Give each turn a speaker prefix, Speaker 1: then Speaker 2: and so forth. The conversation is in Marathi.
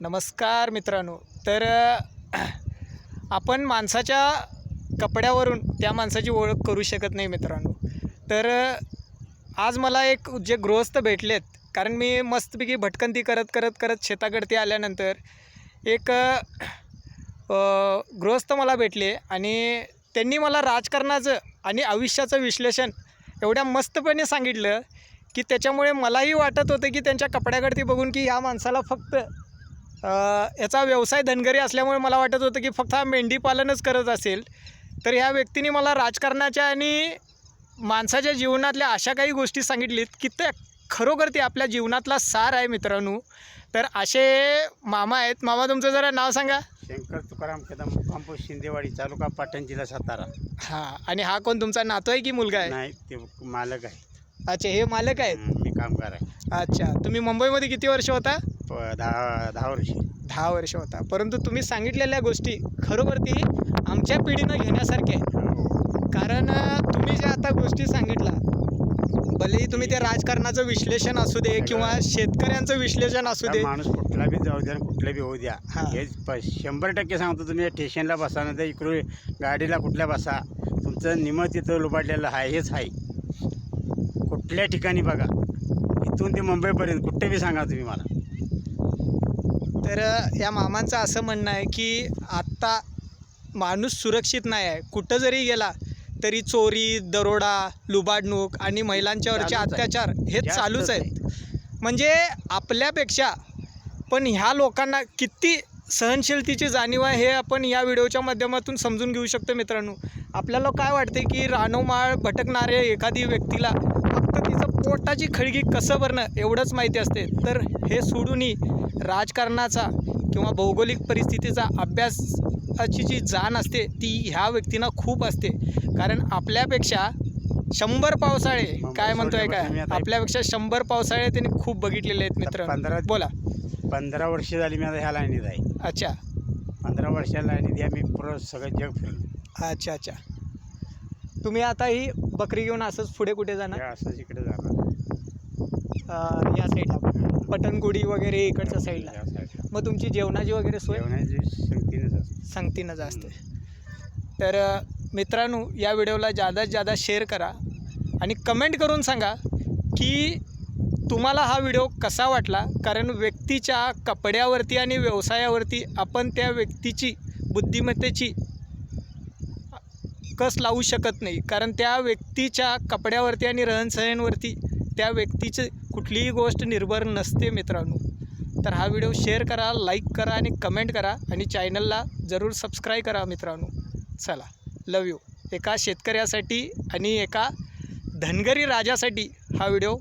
Speaker 1: नमस्कार मित्रांनो. तर आपण माणसाच्या कपड्यावरून त्या माणसाची ओळख करू शकत नाही मित्रांनो. तर आज मला एक जे गृहस्थ भेटलेत कारण मी मस्तपैकी भटकंती करत करत करत शेताकडती आल्यानंतर एक गृहस्थ मला भेटले आणि त्यांनी मला राजकारणाचं आणि आयुष्याचं विश्लेषण एवढ्या मस्तपणे सांगितलं की त्याच्यामुळे मलाही वाटत होतं की त्यांच्या कपड्याकडती बघून की ह्या माणसाला फक्त याचा व्यवसाय धनगरी असल्यामुळे मला वाटत होतं की फक्त हा मेंढी पालनच करत असेल. तर ह्या व्यक्तीने मला राजकारणाच्या आणि माणसाच्या जीवनातल्या अशा काही गोष्टी सांगितलीत की त्या खरोखर ते आपल्या जीवनातला सार आहे मित्रांनो. तर असे मामा आहेत. मामा तुमचं जरा नाव सांगा.
Speaker 2: शंकर तुकाराम कदम मुक्कामपूर शिंदेवाडी तालुका पाटण जिल्हा सातारा.
Speaker 1: हां आणि हा कोण? तुमचा नातू आहे की मुलगा आहे?
Speaker 2: नाही ते मालक आहे.
Speaker 1: अच्छा हे मालक आहेत?
Speaker 2: मी कामगार आहे.
Speaker 1: अच्छा तुम्ही मुंबईमध्ये किती वर्ष होता?
Speaker 2: दहा दहा वर्षी.
Speaker 1: दहा वर्ष होता. परंतु तुम्ही सांगितलेल्या गोष्टी खरोखरती आमच्या पिढीनं घेण्यासारख्या आहे कारण तुम्ही ज्या आता गोष्टी सांगितला भलेही तुम्ही ते राजकारणाचं विश्लेषण असू दे किंवा शेतकऱ्यांचं विश्लेषण असू दे.
Speaker 2: माणूस कुठला बी जाऊ द्या कुठला बी होऊ द्या.
Speaker 1: हां.
Speaker 2: शंभर टक्के सांगतो तुम्ही स्टेशनला बसा ना तर इकडे गाडीला कुठल्या बसा. तुमचं निम तिथं लुबाडलेलं आहे हेच आहे. कुठल्या ठिकाणी बघा. इथून ते मुंबईपर्यंत कुठे बी सांगा तुम्ही मला.
Speaker 1: तर या मामांचं असं म्हणणं आहे की आत्ता माणूस सुरक्षित नाही आहे कुठं जरी गेला तरी चोरी दरोडा लुबाडणूक आणि महिलांच्यावरचे
Speaker 2: चालूच आहे.
Speaker 1: अत्याचार हे
Speaker 2: जास्तच
Speaker 1: चालूच
Speaker 2: आहे.
Speaker 1: आहेत म्हणजे आपल्यापेक्षा पण ह्या लोकांना किती सहनशीलतेची जाणीव आहे हे आपण या व्हिडिओच्या माध्यमातून समजून घेऊ शकतो मित्रांनो. आपल्याला काय वाटते की रानोमाळ भटकणाऱ्या एखादी व्यक्तीला फक्त तिचं पोटाची खळगी कसं भरणं एवढंच माहिती असते. तर हे सोडूनही राजकारणाचा किंवा भौगोलिक परिस्थितीचा अभ्यासाची जी जाण असते ती ह्या व्यक्तींना खूप असते. कारण आपल्यापेक्षा शंभर पावसाळे काय म्हणतोय काय?
Speaker 2: सोडल्यापासून मी आता-
Speaker 1: आपल्यापेक्षा शंभर पावसाळे त्यांनी खूप बघितलेले आहेत मित्र बोला.
Speaker 2: पंधरा वर्ष झाली मी आता ह्या लाईनीत आहे.
Speaker 1: अच्छा.
Speaker 2: पंधरा वर्षा लाईनीत या मी पुरं सगळं जग फिरलो.
Speaker 1: अच्छा अच्छा. तुम्ही आता ही बकरी घेऊन असंच पुढे कुठे जाणार?
Speaker 2: हे असंच इकडे जाणार.
Speaker 1: अं, या साईडला पटणगुडी वगैरे इकडच्या साईडला
Speaker 2: या.
Speaker 1: मग तुमची जेवणाची वगैरे सोय?
Speaker 2: जेवणाची संगतीनंच असते.
Speaker 1: सांगतीनच असते. तर अ, मित्रांनो या व्हिडिओला जादात जादा शेअर करा आणि कमेंट करून सांगा की तुम्हाला हा व्हिडिओ कसा वाटला? कारण व्यक्तीच्या कपड्यावरती आणि व्यवसायावरती आपण त्या व्यक्तीची बुद्धिमत्तेची कस लावू शकत नाही. कारण त्या व्यक्तीच्या कपड्यावरती आणि रहनसहनवरती त्या व्यक्तीची कुठलीही गोष्ट निर्भर नसते मित्रांनो. तर हा व्हिडिओ शेअर करा लाईक करा आणि कमेंट करा आणि चॅनलला जरूर सबस्क्राईब करा मित्रांनो. चला लव यू. एका शेतकऱ्यासाठी आणि एका धनगरी राजासाठी हा व्हिडिओ